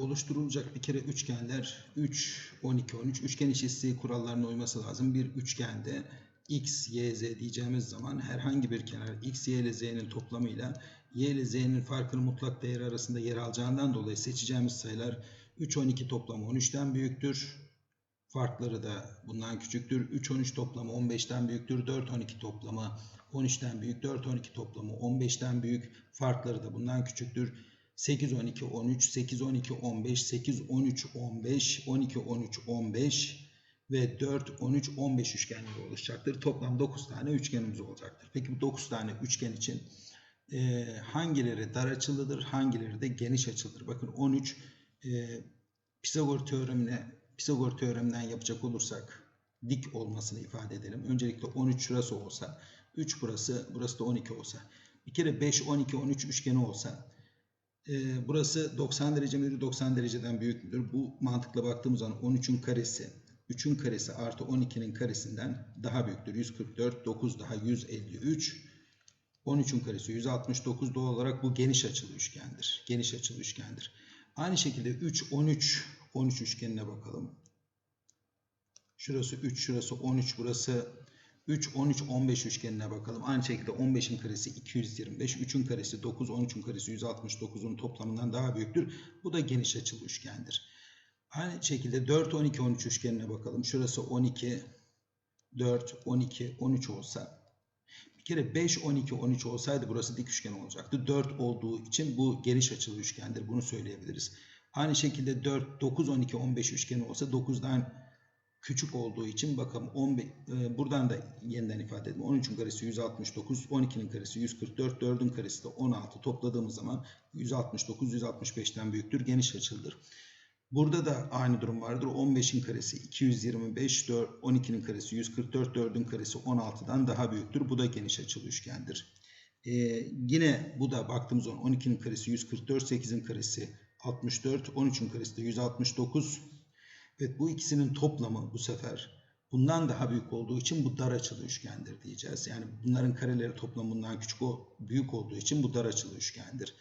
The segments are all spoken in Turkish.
oluşturulacak bir kere üçgenler 3, 12, 13 üçgen eşitliği kurallarına uyması lazım. Bir üçgende x, y, z diyeceğimiz zaman herhangi bir kenar x, y ile z'nin toplamıyla y ile z'nin farkının mutlak değeri arasında yer alacağından dolayı seçeceğimiz sayılar 3, 12 toplamı 13'ten büyüktür. Farkları da bundan küçüktür. 3, 13 toplamı 15'ten büyüktür. 4, 12 toplamı 13'ten büyük. 4, 12 toplamı 15'ten büyük. Farkları da bundan küçüktür. 8, 12, 13, 8, 12, 15, 8, 13, 15, 12, 13, 15 ve 4, 13, 15 üçgenleri oluşacaktır. Toplam 9 tane üçgenimiz olacaktır. Peki bu 9 tane üçgen için e, hangileri dar açılıdır, hangileri de geniş açılıdır? Bakın 13 e, Pisagor teoremine Pisagor teoreminden yapacak olursak dik olmasını ifade edelim. Öncelikle 13 şurası olsa, 3 burası, burası da 12 olsa. Bir kere 5, 12, 13 üçgeni olsa e, burası 90 derece midir, 90 dereceden büyük müdür? Bu mantıkla baktığımız zaman 13'ün karesi, 3'ün karesi artı 12'nin karesinden daha büyüktür. 144, 9 daha 153. 13'ün karesi 169 doğal olarak bu geniş açılı üçgendir. Geniş açılı üçgendir. Aynı şekilde 3, 13, 13 üçgenine bakalım. Şurası 3, şurası 13, burası 3, 13, 15 üçgenine bakalım. Aynı şekilde 15'in karesi 225, 3'ün karesi 9, 13'ün karesi 169'un toplamından daha büyüktür. Bu da geniş açılı üçgendir. Aynı şekilde 4, 12, 13 üçgenine bakalım. Şurası 12, 4, 12, 13 olsa. Bir kere 5, 12, 13 olsaydı burası dik üçgen olacaktı. 4 olduğu için bu geniş açılı üçgendir. Bunu söyleyebiliriz. Aynı şekilde 4, 9, 12, 15 üçgeni olsa 9'dan küçük olduğu için bakalım 15, e, buradan da yeniden ifade edelim. 13'ün karesi 169, 12'nin karesi 144, 4'ün karesi de 16 topladığımız zaman 169 165'ten büyüktür. Geniş açılıdır. Burada da aynı durum vardır. 15'in karesi 225, 12'nin karesi 144, 4'ün karesi 16'dan daha büyüktür. Bu da geniş açılı üçgendir. Ee, yine bu da baktığımız zaman 12'nin karesi 144, 8'in karesi 64, 13'ün karesi de 169. Evet bu ikisinin toplamı bu sefer bundan daha büyük olduğu için bu dar açılı üçgendir diyeceğiz. Yani bunların kareleri toplamından küçük o büyük olduğu için bu dar açılı üçgendir.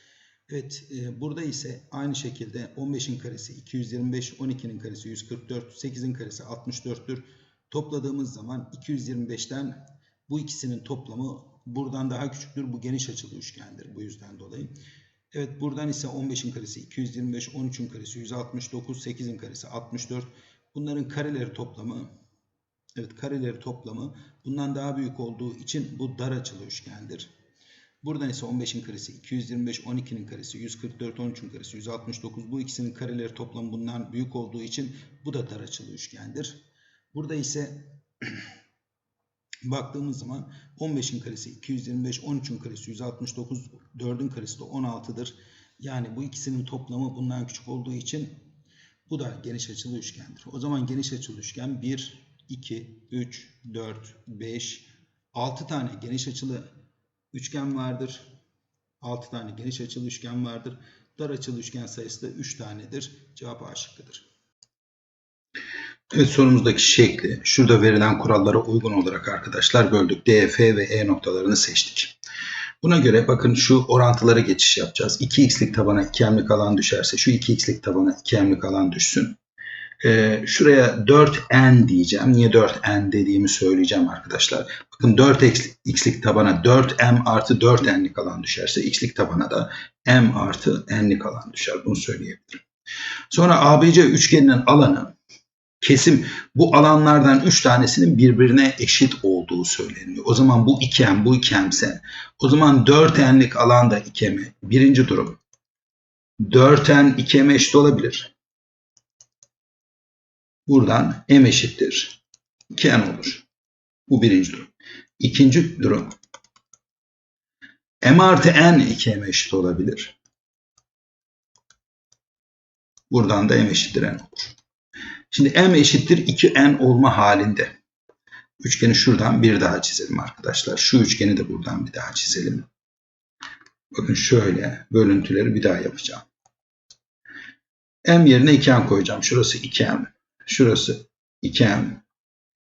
Evet e, burada ise aynı şekilde 15'in karesi 225, 12'nin karesi 144, 8'in karesi 64'tür. Topladığımız zaman 225'ten bu ikisinin toplamı buradan daha küçüktür. Bu geniş açılı üçgendir bu yüzden dolayı. Evet buradan ise 15'in karesi 225, 13'ün karesi 169, 8'in karesi 64. Bunların kareleri toplamı evet kareleri toplamı bundan daha büyük olduğu için bu dar açılı üçgendir. Buradan ise 15'in karesi 225, 12'nin karesi 144, 13'ün karesi 169. Bu ikisinin kareleri toplamı bundan büyük olduğu için bu da dar açılı üçgendir. Burada ise baktığımız zaman 15'in karesi 225, 13'ün karesi 169, 4'ün karesi de 16'dır. Yani bu ikisinin toplamı bundan küçük olduğu için bu da geniş açılı üçgendir. O zaman geniş açılı üçgen 1, 2, 3, 4, 5, 6 tane geniş açılı üçgen vardır. 6 tane geniş açılı üçgen vardır. Dar açılı üçgen sayısı da 3 tanedir. Cevap A şıkkıdır. Evet sorumuzdaki şekli şurada verilen kurallara uygun olarak arkadaşlar böldük. D, F ve E noktalarını seçtik. Buna göre bakın şu orantılara geçiş yapacağız. 2x'lik tabana 2m'lik alan düşerse şu 2x'lik tabana 2m'lik alan düşsün. Ee, şuraya 4n diyeceğim. Niye 4n dediğimi söyleyeceğim arkadaşlar. Bakın 4x'lik tabana 4m artı 4n'lik alan düşerse x'lik tabana da m artı n'lik alan düşer. Bunu söyleyebilirim. Sonra ABC üçgeninin alanı kesim bu alanlardan 3 tanesinin birbirine eşit olduğu söyleniyor. O zaman bu 2m bu 2m'se o zaman 4n'lik alan da 2m. Birinci durum. 4n 2m eşit olabilir. Buradan m eşittir. 2n olur. Bu birinci durum. İkinci durum. m artı n 2m eşit olabilir. Buradan da m eşittir n olur. Şimdi m eşittir 2n olma halinde. Üçgeni şuradan bir daha çizelim arkadaşlar. Şu üçgeni de buradan bir daha çizelim. Bakın şöyle bölüntüleri bir daha yapacağım. m yerine 2n koyacağım. Şurası 2m. Şurası 2m.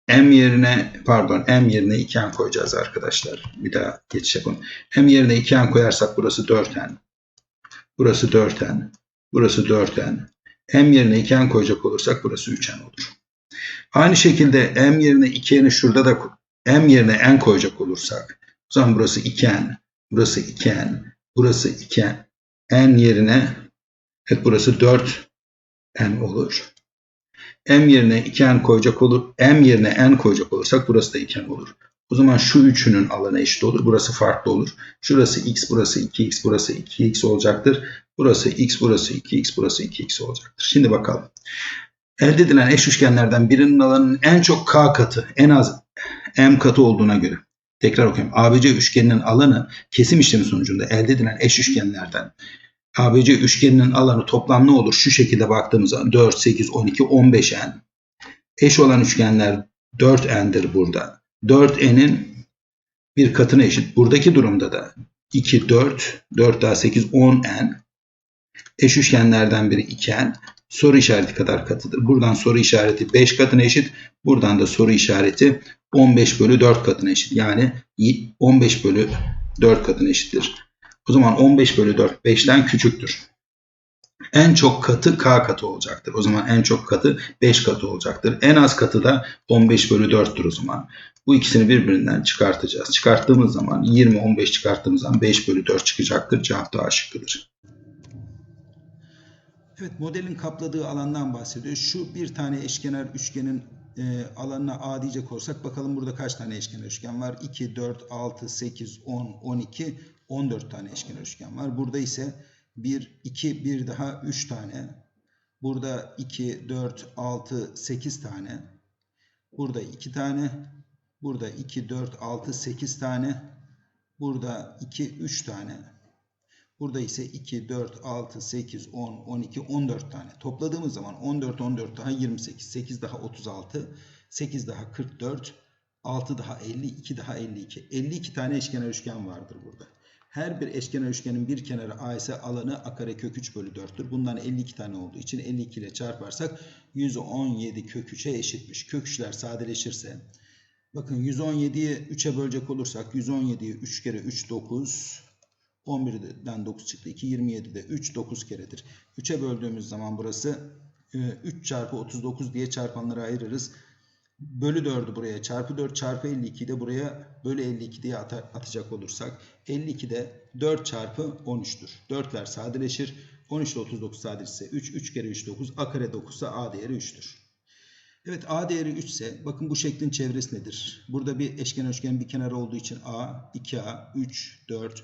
m yerine pardon m yerine 2n koyacağız arkadaşlar. Bir daha geçiş yapalım. m yerine 2n koyarsak burası 4n. Burası 4n. Burası 4n. M yerine 2n koyacak olursak burası 3n olur. Aynı şekilde M yerine 2n'i şurada da M yerine n koyacak olursak o zaman burası 2n, burası 2n, burası 2n, n yerine evet burası 4n olur. M yerine 2n koyacak olur. M yerine n koyacak olursak burası da 2n olur. O zaman şu üçünün alanı eşit olur. Burası farklı olur. Şurası x, burası 2x, burası 2x olacaktır. Burası x, burası 2x, burası 2x olacaktır. Şimdi bakalım. Elde edilen eş üçgenlerden birinin alanının en çok k katı, en az m katı olduğuna göre. Tekrar okuyayım. ABC üçgeninin alanı kesim işlemi sonucunda elde edilen eş üçgenlerden ABC üçgeninin alanı toplam ne olur? Şu şekilde baktığımız zaman 4, 8, 12, 15n. Eş olan üçgenler 4n'dir burada. 4n'in bir katına eşit. Buradaki durumda da 2, 4, 4 daha 8, 10n. Eş üçgenlerden biri 2n. Soru işareti kadar katıdır. Buradan soru işareti 5 katına eşit. Buradan da soru işareti 15 bölü 4 katına eşit. Yani 15 bölü 4 katına eşittir. O zaman 15 bölü 4 5'ten küçüktür. En çok katı k katı olacaktır. O zaman en çok katı 5 katı olacaktır. En az katı da 15 bölü 4'tür o zaman. Bu ikisini birbirinden çıkartacağız. Çıkarttığımız zaman 20 15 çıkarttığımız zaman 5 bölü 4 çıkacaktır. Cevap da A şıkkıdır. Evet modelin kapladığı alandan bahsediyor. Şu bir tane eşkenar üçgenin e, alanına A diyecek olursak bakalım burada kaç tane eşkenar üçgen var? 2, 4, 6, 8, 10, 12, 14 tane eşkenar üçgen var. Burada ise 1, 2, bir daha 3 tane. Burada 2, 4, 6, 8 tane. Burada 2 tane. Burada 2, 4, 6, 8 tane. Burada 2, 3 tane. Burada ise 2, 4, 6, 8, 10, 12, 14 tane. Topladığımız zaman 14, 14 daha 28, 8 daha 36, 8 daha 44, 6 daha 50, 2 daha 52. 52 tane eşkenar üçgen vardır burada. Her bir eşkenar üçgenin bir kenarı A ise alanı a kare kök 3 bölü 4'tür. Bundan 52 tane olduğu için 52 ile çarparsak 117 kök 3'e eşitmiş. Kök 3'ler sadeleşirse bakın 117'yi 3'e bölecek olursak 117'yi 3 kere 3 9 11'den 9 çıktı. 2 27'de 3 9 keredir. 3'e böldüğümüz zaman burası 3 çarpı 39 diye çarpanlara ayırırız. Bölü 4'ü buraya çarpı 4 çarpı 52'yi de buraya bölü 52 diye atacak olursak 52 de 4 çarpı 13'tür. 4'ler sadeleşir. 13 ile 39 sadeleşirse 3. 3 kere 3 9. A kare 9 ise A değeri 3'tür. Evet A değeri 3 ise bakın bu şeklin çevresi nedir? Burada bir eşkenar üçgen bir kenarı olduğu için A, 2A, 3, 4,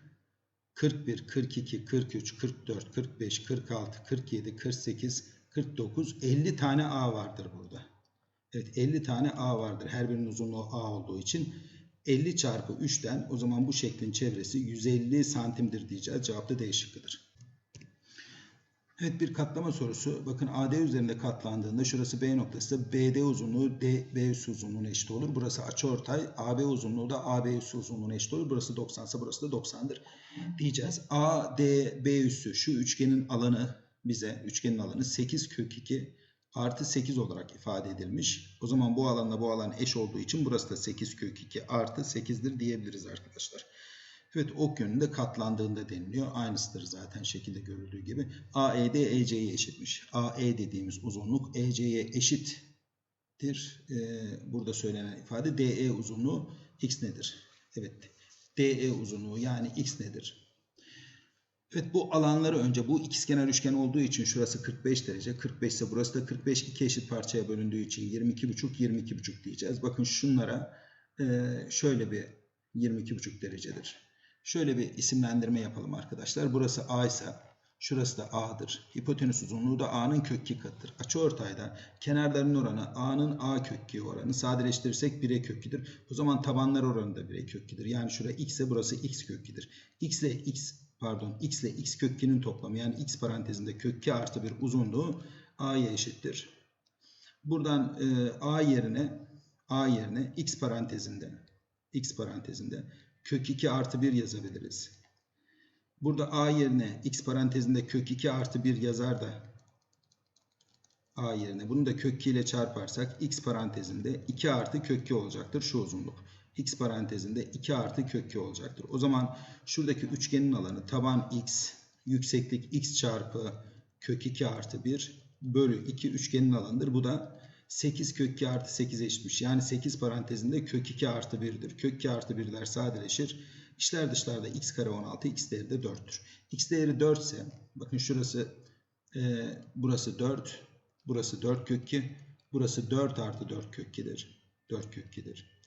41, 42, 43, 44, 45, 46, 47, 48, 49, 50 tane A vardır burada. Evet 50 tane A vardır. Her birinin uzunluğu A olduğu için 50 çarpı 3'ten o zaman bu şeklin çevresi 150 santimdir diyeceğiz. Cevap da D. Evet bir katlama sorusu. Bakın AD üzerinde katlandığında şurası B noktası BD uzunluğu D B üssü uzunluğuna eşit olur. Burası açıortay. AB uzunluğu da AB üssü uzunluğuna eşit olur. Burası 90 ise burası da 90'dır diyeceğiz. AD B üssü şu üçgenin alanı bize üçgenin alanı 8 kök 2 artı 8 olarak ifade edilmiş. O zaman bu alanla bu alan eş olduğu için burası da 8 kök 2 artı 8'dir diyebiliriz arkadaşlar. Evet ok yönünde katlandığında deniliyor. Aynısıdır zaten şekilde görüldüğü gibi. AED EC'ye eşitmiş. AE dediğimiz uzunluk EC'ye eşittir. Ee, burada söylenen ifade DE uzunluğu x nedir? Evet. DE uzunluğu yani x nedir? Evet bu alanları önce bu ikizkenar üçgen olduğu için şurası 45 derece. 45 ise burası da 45 iki eşit parçaya bölündüğü için 22,5 22,5 diyeceğiz. Bakın şunlara şöyle bir 22,5 derecedir. Şöyle bir isimlendirme yapalım arkadaşlar. Burası A ise şurası da A'dır. Hipotenüs uzunluğu da A'nın kök 2 katıdır. Açıortayda kenarların oranı A'nın A kök 2 oranı. Sadeleştirirsek 1'e kök 2'dir. O zaman tabanlar oranı da 1'e kök 2'dir. Yani şurada x ise burası x kök 2'dir. x ile x pardon x ile x kök 2'nin toplamı yani x parantezinde kök 2 artı bir uzunluğu a'ya eşittir. Buradan e, a yerine a yerine x parantezinde x parantezinde kök 2 artı 1 yazabiliriz. Burada a yerine x parantezinde kök 2 artı 1 yazar da a yerine bunu da kök 2 ile çarparsak x parantezinde 2 artı kök 2 olacaktır şu uzunluk. x parantezinde 2 artı kök 2 olacaktır. O zaman şuradaki üçgenin alanı taban x yükseklik x çarpı kök 2 artı 1 bölü 2 üçgenin alanıdır. Bu da 8 kök 2 artı 8 eşitmiş. Yani 8 parantezinde kök 2 artı 1'dir. Kök 2 artı 1'ler sadeleşir. İşler dışlarda x kare 16, x değeri de 4'tür. x değeri 4 ise bakın şurası e, burası 4, burası 4 kök 2, burası 4 artı 4 kök 2'dir. 4 kök 2'dir.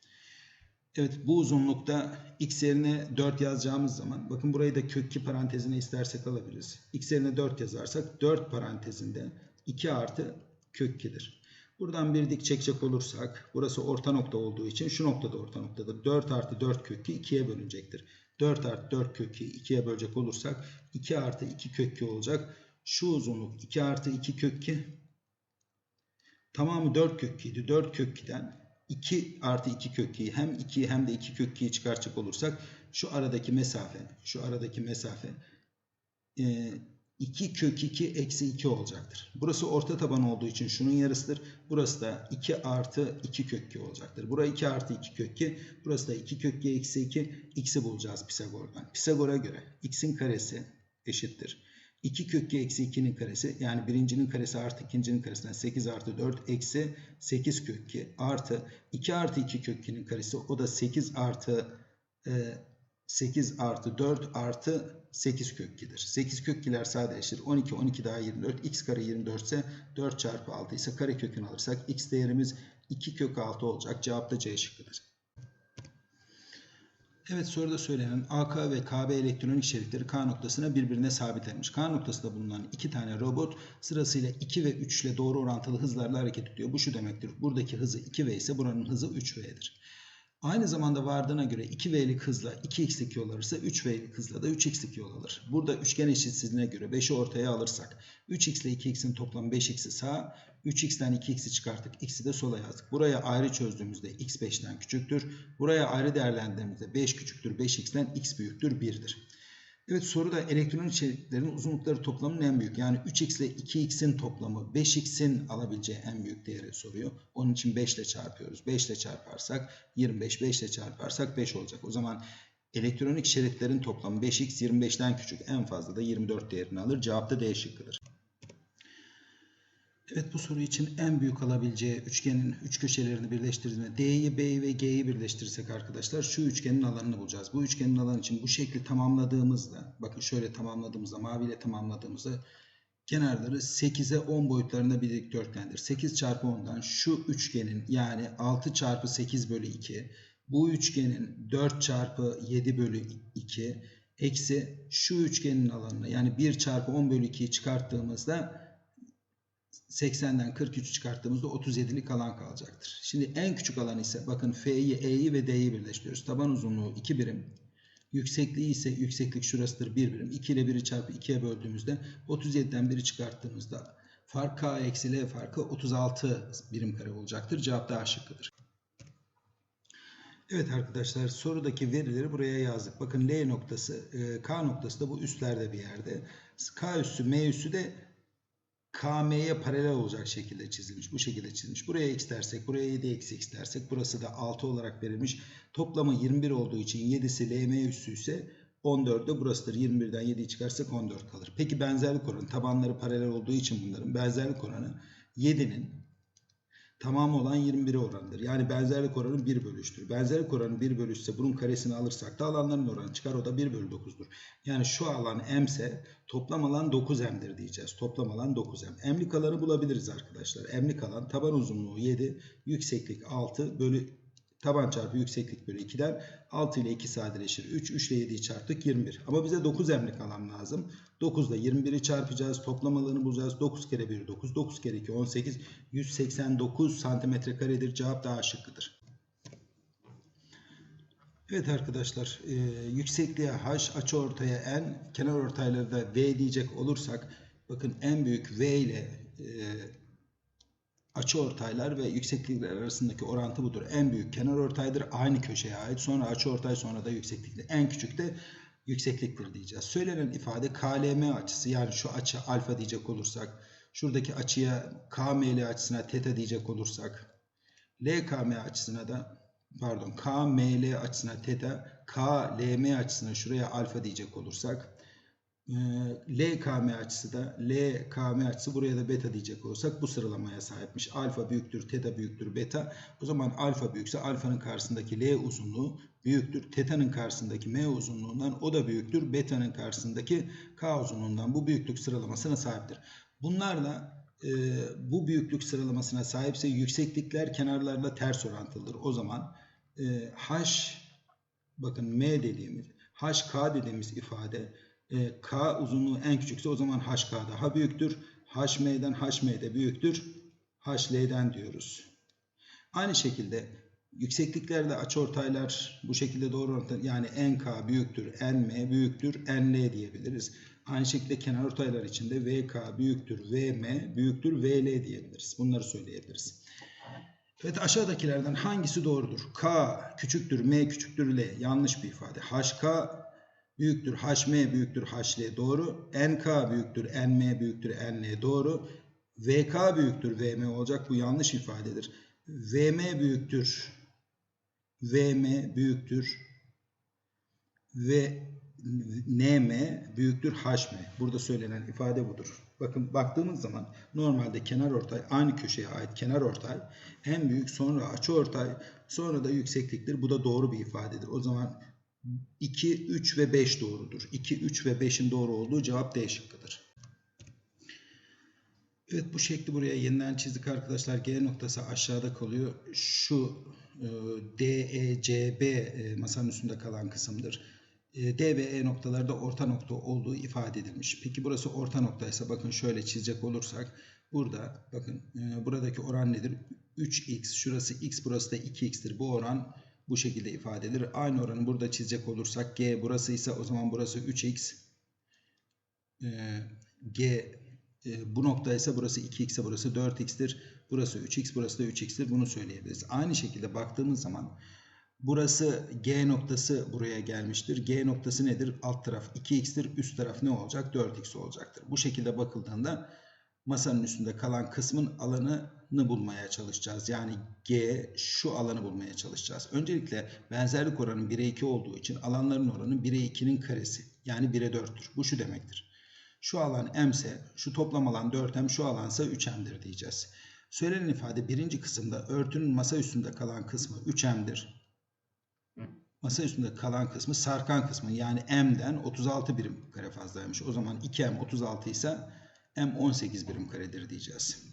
Evet bu uzunlukta x yerine 4 yazacağımız zaman bakın burayı da kök 2 parantezine istersek alabiliriz. x yerine 4 yazarsak 4 parantezinde 2 artı kök 2'dir. Buradan bir dik çekecek olursak burası orta nokta olduğu için şu noktada orta noktadır. 4 artı 4 kök 2 2'ye bölünecektir. 4 artı 4 kök 2 2'ye bölecek olursak 2 artı 2 kök 2 olacak. Şu uzunluk 2 artı 2 kök 2 tamamı 4 kök 2 idi. 4 kök 2'den 2 artı 2 kök 2'yi hem 2 hem de 2 kök 2'yi çıkartacak olursak şu aradaki mesafe şu aradaki mesafe e, 2 kök 2 eksi 2 olacaktır. Burası orta taban olduğu için şunun yarısıdır. Burası da 2 artı 2 kök 2 olacaktır. Burası 2 artı 2 kök 2. Burası da 2 kök 2 eksi 2. X'i bulacağız Pisagor'dan. Pisagor'a göre x'in karesi eşittir. 2 kök 2 eksi 2'nin karesi yani birincinin karesi artı ikincinin karesinden 8 artı 4 eksi 8 kök 2 artı 2 artı 2 kök 2'nin karesi o da 8 artı e, 8 artı 4 artı 8 kök 2'dir. 8 kök 2'ler sadeleşir. 12, 12 daha 24. x kare 24 ise 4 çarpı 6 ise kare kökünü alırsak x değerimiz 2 kök 6 olacak. Cevap da C şıkkıdır. Evet soruda söylenen AK ve KB elektronik şeritleri K noktasına birbirine sabitlenmiş. K noktasında bulunan iki tane robot sırasıyla 2 ve 3 ile doğru orantılı hızlarla hareket ediyor. Bu şu demektir. Buradaki hızı 2V ise buranın hızı 3V'dir. Aynı zamanda vardığına göre 2V'lik hızla 2X'lik yol alırsa 3V'lik hızla da 3X'lik yol alır. Burada üçgen eşitsizliğine göre 5'i ortaya alırsak 3X ile 2X'in toplamı 5X'i sağa, 3X'ten 2X'i çıkarttık. X'i de sola yazdık. Buraya ayrı çözdüğümüzde X 5'ten küçüktür. Buraya ayrı değerlendirdiğimizde 5 küçüktür 5X'ten X büyüktür 1'dir. Evet soruda elektronik çeliklerin uzunlukları toplamının en büyük. Yani 3x ile 2x'in toplamı 5x'in alabileceği en büyük değeri soruyor. Onun için 5 ile çarpıyoruz. 5 ile çarparsak 25, 5 ile çarparsak 5 olacak. O zaman elektronik şeritlerin toplamı 5x 25'ten küçük. En fazla da 24 değerini alır. Cevap da D şıkkıdır. Evet bu soru için en büyük alabileceği üçgenin üç köşelerini birleştirdiğinde D'yi, B'yi ve G'yi birleştirirsek arkadaşlar şu üçgenin alanını bulacağız. Bu üçgenin alanı için bu şekli tamamladığımızda bakın şöyle tamamladığımızda maviyle tamamladığımızda kenarları 8'e 10 boyutlarında bir dikdörtgendir. 8 çarpı 10'dan şu üçgenin yani 6 çarpı 8 bölü 2 bu üçgenin 4 çarpı 7 bölü 2 eksi şu üçgenin alanını yani 1 çarpı 10 bölü 2'yi çıkarttığımızda 80'den 43 çıkarttığımızda 37'lik alan kalacaktır. Şimdi en küçük alan ise bakın F'yi, E'yi ve D'yi birleştiriyoruz. Taban uzunluğu 2 birim. Yüksekliği ise yükseklik şurasıdır 1 birim. 2 ile 1'i çarpı 2'ye böldüğümüzde 37'den 1'i çıkarttığımızda fark K eksi L farkı 36 birim kare olacaktır. Cevap da A şıkkıdır. Evet arkadaşlar sorudaki verileri buraya yazdık. Bakın L noktası, K noktası da bu üstlerde bir yerde. K üssü, M üssü de KM'ye paralel olacak şekilde çizilmiş. Bu şekilde çizilmiş. Buraya x dersek, buraya 7 eksi x dersek burası da 6 olarak verilmiş. Toplamı 21 olduğu için 7'si LM üssü ise 14'de burasıdır. 21'den 7'yi çıkarsak 14 kalır. Peki benzerlik oranı tabanları paralel olduğu için bunların benzerlik oranı 7'nin tamamı olan 21'e oranıdır. Yani benzerlik oranı 1 bölü 3'tür. Benzerlik oranı 1 bölü 3 ise bunun karesini alırsak da alanların oranı çıkar. O da 1 bölü 9'dur. Yani şu alan m ise toplam alan 9m'dir diyeceğiz. Toplam alan 9m. M'lik alanı bulabiliriz arkadaşlar. M'lik alan taban uzunluğu 7, yükseklik 6 bölü taban çarpı yükseklik bölü 2'den 6 ile 2 sadeleşir. 3, 3 ile 7'yi çarptık 21. Ama bize 9 emlik alan lazım. 9 ile 21'i çarpacağız. Toplam alanı bulacağız. 9 kere 1 9. 9 kere 2 18. 189 santimetre karedir. Cevap daha şıkkıdır. Evet arkadaşlar e, yüksekliğe h, açı ortaya n, kenar ortayları da v diyecek olursak bakın en büyük v ile e, açı ortaylar ve yükseklikler arasındaki orantı budur. En büyük kenar ortaydır. Aynı köşeye ait. Sonra açı ortay sonra da yüksekliktir. En küçük de yüksekliktir diyeceğiz. Söylenen ifade KLM açısı yani şu açı alfa diyecek olursak şuradaki açıya KML açısına teta diyecek olursak LKM açısına da pardon KML açısına teta KLM açısına şuraya alfa diyecek olursak LKM açısı da LKM açısı buraya da beta diyecek olursak bu sıralamaya sahipmiş. Alfa büyüktür, teta büyüktür, beta. O zaman alfa büyükse alfanın karşısındaki L uzunluğu büyüktür. Teta'nın karşısındaki M uzunluğundan o da büyüktür. Beta'nın karşısındaki K uzunluğundan bu büyüklük sıralamasına sahiptir. Bunlarla e, bu büyüklük sıralamasına sahipse yükseklikler kenarlarla ters orantılıdır. O zaman e, H bakın M dediğimiz HK dediğimiz ifade e, K uzunluğu en küçükse o zaman HK daha büyüktür. HM'den HM büyüktür. HL'den diyoruz. Aynı şekilde yüksekliklerde açıortaylar bu şekilde doğru orantılı yani NK büyüktür, NM büyüktür, NL diyebiliriz. Aynı şekilde kenar ortaylar için de VK büyüktür, VM büyüktür, VL diyebiliriz. Bunları söyleyebiliriz. Evet aşağıdakilerden hangisi doğrudur? K küçüktür, M küçüktür, L. Yanlış bir ifade. HK büyüktür, HM büyüktür, HL doğru. NK büyüktür, NM büyüktür, NL doğru. VK büyüktür, VM olacak. Bu yanlış ifadedir. VM büyüktür, VM büyüktür ve NM büyüktür HM. Burada söylenen ifade budur. Bakın baktığımız zaman normalde kenar ortay aynı köşeye ait kenar ortay en büyük sonra açı ortay sonra da yüksekliktir. Bu da doğru bir ifadedir. O zaman 2, 3 ve 5 doğrudur. 2, 3 ve 5'in doğru olduğu cevap D şıkkıdır. Evet bu şekli buraya yeniden çizdik arkadaşlar. G noktası aşağıda kalıyor. Şu e, D, E, C, B e, masanın üstünde kalan kısımdır. E, D ve E noktalarda orta nokta olduğu ifade edilmiş. Peki burası orta noktaysa bakın şöyle çizecek olursak burada bakın e, buradaki oran nedir? 3x şurası x burası da 2x'tir. Bu oran bu şekilde ifade edilir. Aynı oranı burada çizecek olursak G burası ise o zaman burası 3x e, G e, bu nokta ise burası 2x ise burası 4x'tir. Burası 3x burası da 3x'tir. Bunu söyleyebiliriz. Aynı şekilde baktığımız zaman burası G noktası buraya gelmiştir. G noktası nedir? Alt taraf 2x'tir. Üst taraf ne olacak? 4x olacaktır. Bu şekilde bakıldığında masanın üstünde kalan kısmın alanını bulmaya çalışacağız. Yani G şu alanı bulmaya çalışacağız. Öncelikle benzerlik oranı 1'e 2 olduğu için alanların oranı 1'e 2'nin karesi. Yani 1'e 4'tür. Bu şu demektir. Şu alan m ise şu toplam alan 4m şu alansa 3m'dir diyeceğiz. Söylenen ifade birinci kısımda örtünün masa üstünde kalan kısmı 3m'dir. Masa üstünde kalan kısmı sarkan kısmı yani m'den 36 birim kare fazlaymış. O zaman 2m 36 ise m 18 birim karedir diyeceğiz.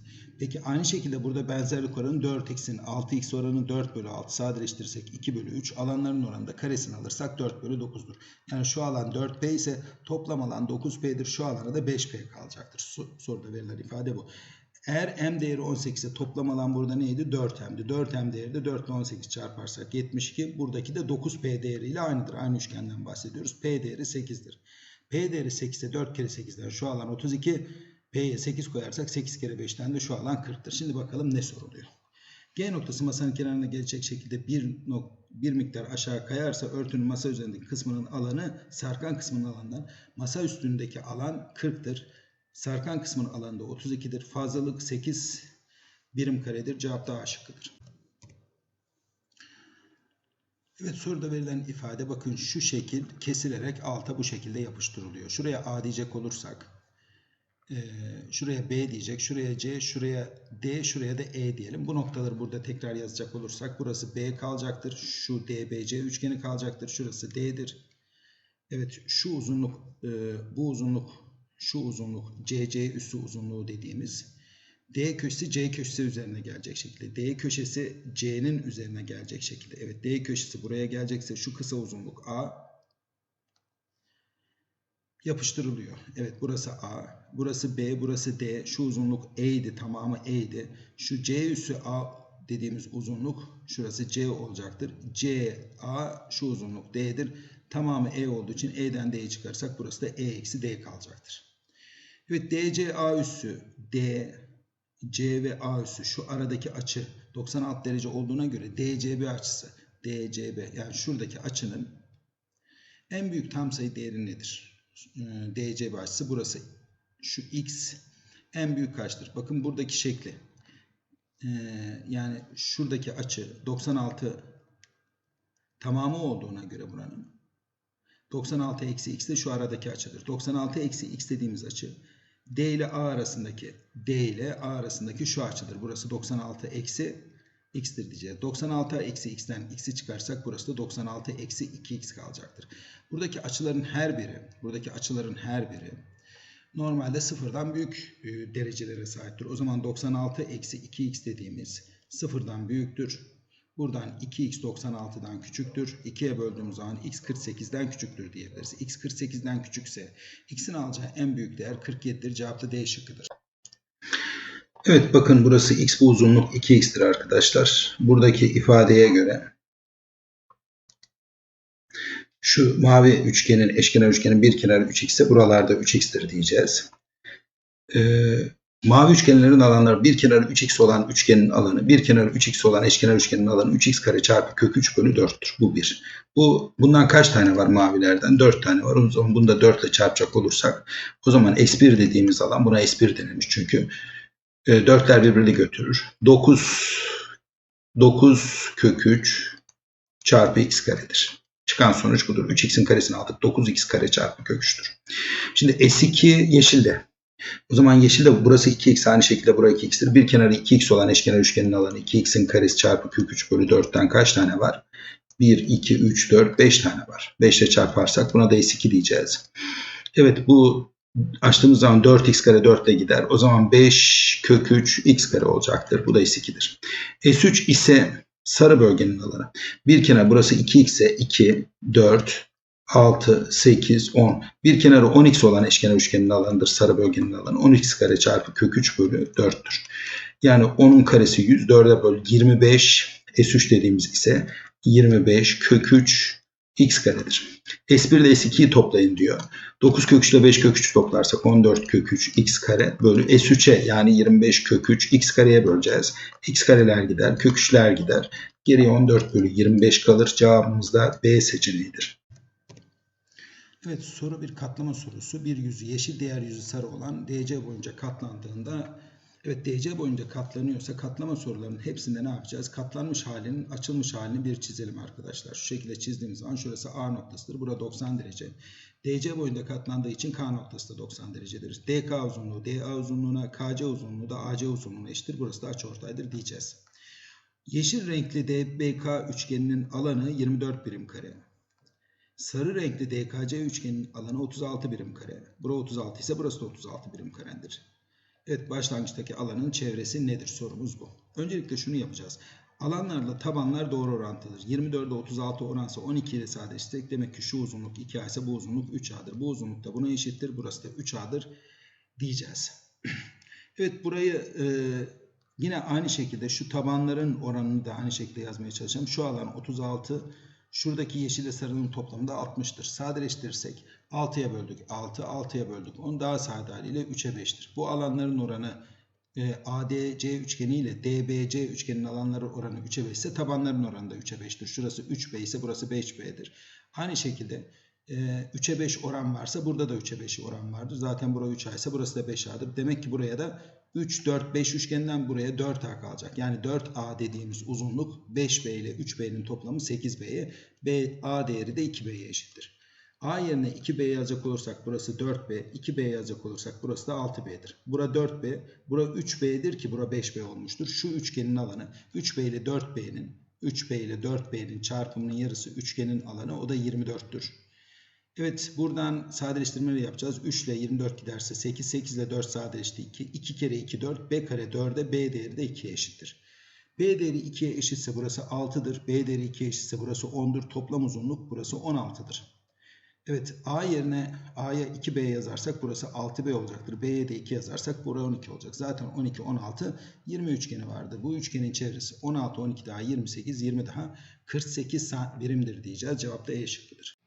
Peki aynı şekilde burada benzerlik oranı 4x'in 6x oranı 4 bölü 6 sadeleştirirsek 2 bölü 3 alanların oranında karesini alırsak 4 bölü 9'dur. Yani şu alan 4p ise toplam alan 9p'dir. Şu alana da 5p kalacaktır. Soruda verilen ifade bu. Eğer m değeri 18 ise toplam alan burada neydi? 4m'di. 4m değeri de 4 ile 18 çarparsak 72. Buradaki de 9p değeriyle aynıdır. Aynı üçgenden bahsediyoruz. p değeri 8'dir. p değeri 8 ise 4 kere 8'den şu alan 32. P'ye 8 koyarsak 8 kere 5'ten de şu alan 40'tır. Şimdi bakalım ne soruluyor. G noktası masanın kenarına gelecek şekilde bir, nok bir miktar aşağı kayarsa örtünün masa üzerindeki kısmının alanı sarkan kısmının alanından masa üstündeki alan 40'tır. Sarkan kısmının alanı da 32'dir. Fazlalık 8 birim karedir. Cevap da A şıkkıdır. Evet soruda verilen ifade bakın şu şekil kesilerek alta bu şekilde yapıştırılıyor. Şuraya A diyecek olursak ee, şuraya B diyecek, şuraya C, şuraya D, şuraya da E diyelim. Bu noktaları burada tekrar yazacak olursak burası B kalacaktır. Şu DBC üçgeni kalacaktır. Şurası D'dir. Evet şu uzunluk, e, bu uzunluk, şu uzunluk CC üssü uzunluğu dediğimiz D köşesi C köşesi üzerine gelecek şekilde. D köşesi C'nin üzerine gelecek şekilde. Evet D köşesi buraya gelecekse şu kısa uzunluk A yapıştırılıyor. Evet burası A, burası B, burası D. Şu uzunluk E'ydi, tamamı E'ydi. Şu C üssü A dediğimiz uzunluk şurası C olacaktır. C, A şu uzunluk D'dir. Tamamı E olduğu için E'den D'yi çıkarsak burası da E eksi D kalacaktır. Evet DC A üssü D C ve A üssü şu aradaki açı 96 derece olduğuna göre DCB açısı DCB yani şuradaki açının en büyük tam sayı değeri nedir? Ee, DCB açısı burası. Şu X en büyük kaçtır? Bakın buradaki şekli. Ee, yani şuradaki açı 96 tamamı olduğuna göre buranın 96 eksi x de şu aradaki açıdır. 96 eksi x dediğimiz açı D ile A arasındaki D ile A arasındaki şu açıdır. Burası 96 eksi x'tir diyeceğiz. 96 eksi x'ten x'i çıkarsak burası da 96 eksi 2x kalacaktır. Buradaki açıların her biri, buradaki açıların her biri normalde sıfırdan büyük e, derecelere sahiptir. O zaman 96 eksi 2x dediğimiz sıfırdan büyüktür. Buradan 2x 96'dan küçüktür. 2'ye böldüğümüz zaman x 48'den küçüktür diyebiliriz. x 48'den küçükse x'in alacağı en büyük değer 47'dir. Cevap da D şıkkıdır. Evet bakın burası x bu uzunluk 2x'tir arkadaşlar. Buradaki ifadeye göre şu mavi üçgenin eşkenar üçgenin bir kenarı 3x ise buralarda 3x'tir diyeceğiz. Ee, mavi üçgenlerin alanları bir kenarı 3x olan üçgenin alanı, bir kenarı 3x olan eşkenar üçgenin alanı 3x kare çarpı kök 3 bölü 4'tür. Bu bir. Bu, bundan kaç tane var mavilerden? 4 tane var. O zaman bunu da 4 ile çarpacak olursak o zaman S1 dediğimiz alan buna S1 denilmiş çünkü. E, dörtler birbirini götürür. 9 9 kök 3 çarpı x karedir. Çıkan sonuç budur. 3x'in karesini aldık. 9x kare çarpı kök 3'tür. Şimdi S2 yeşilde. O zaman yeşilde burası 2x aynı şekilde burası 2x'tir. Bir kenarı 2x olan eşkenar üçgenin alanı 2x'in karesi çarpı kök 3 bölü 4'ten kaç tane var? 1, 2, 3, 4, 5 tane var. 5 ile çarparsak buna da S2 diyeceğiz. Evet bu açtığımız zaman 4x kare 4 ile gider. O zaman 5 kök 3 x kare olacaktır. Bu da S2'dir. S3 ise sarı bölgenin alanı. Bir kenar burası 2x ise 2, 4, 6, 8, 10. Bir kenarı 10x olan eşkenar üçgenin alanıdır. Sarı bölgenin alanı. 10x kare çarpı kök 3 bölü 4'tür. Yani 10'un karesi 100. 4'e böl 25. S3 dediğimiz ise 25 kök 3 x karedir. S1 ile S2'yi toplayın diyor. 9 kök 3 ile 5 kök 3 toplarsak 14 kök 3 x kare bölü S3'e yani 25 kök 3 x kareye böleceğiz. x kareler gider, kök 3'ler gider. Geriye 14 bölü 25 kalır. Cevabımız da B seçeneğidir. Evet soru bir katlama sorusu. Bir yüzü yeşil diğer yüzü sarı olan DC boyunca katlandığında Evet DC boyunca katlanıyorsa katlama sorularının hepsinde ne yapacağız? Katlanmış halinin açılmış halini bir çizelim arkadaşlar. Şu şekilde çizdiğimiz zaman şurası A noktasıdır. Burada 90 derece. DC boyunda katlandığı için K noktası da 90 derecedir. DK uzunluğu DA uzunluğuna, KC uzunluğu da AC uzunluğuna eşittir. Burası da açıortaydır diyeceğiz. Yeşil renkli DBK üçgeninin alanı 24 birim kare. Sarı renkli DKC üçgeninin alanı 36 birim kare. Bura 36 ise burası da 36 birim karedir. Evet başlangıçtaki alanın çevresi nedir? Sorumuz bu. Öncelikle şunu yapacağız. Alanlarla tabanlar doğru orantılıdır. 24'e 36 oransa 12 ile sadeleştirsek demek ki şu uzunluk 2A ise bu uzunluk 3A'dır. Bu uzunluk da buna eşittir. Burası da 3A'dır diyeceğiz. evet burayı e, yine aynı şekilde şu tabanların oranını da aynı şekilde yazmaya çalışacağım. Şu alan 36 Şuradaki yeşille sarının toplamı da 60'tır. Sadeleştirirsek 6'ya böldük 6, 6'ya böldük 10 daha sade haliyle 3'e 5'tir. Bu alanların oranı e, ADC üçgeni ile DBC üçgenin alanları oranı 3'e 5 ise tabanların oranı da 3'e 5'tir. Şurası 3B ise burası 5B'dir. Aynı şekilde e, 3'e 5 oran varsa burada da 3'e 5 oran vardır. Zaten burası 3A ise burası da 5A'dır. Demek ki buraya da 3, 4, 5 üçgeninden buraya 4A kalacak. Yani 4A dediğimiz uzunluk 5B ile 3B'nin toplamı 8B'ye. B, A değeri de 2B'ye eşittir. A yerine 2B yazacak olursak burası 4B, 2B yazacak olursak burası da 6B'dir. Bura 4B, bura 3B'dir ki bura 5B olmuştur. Şu üçgenin alanı 3B ile 4B'nin 3B ile 4B'nin çarpımının yarısı üçgenin alanı o da 24'tür. Evet buradan sadeleştirmeleri yapacağız. 3 ile 24 giderse 8, 8 ile 4 sadeleşti 2. 2 kere 2 4, B kare 4'e B değeri de 2'ye eşittir. B değeri 2'ye eşitse burası 6'dır. B değeri 2'ye eşitse burası 10'dur. Toplam uzunluk burası 16'dır. Evet A yerine A'ya 2B yazarsak burası 6B olacaktır. B'ye de 2 yazarsak burası 12 olacak. Zaten 12, 16, 20 üçgeni vardı. Bu üçgenin çevresi 16, 12 daha 28, 20 daha 48 birimdir diyeceğiz. Cevap da E şıkkıdır.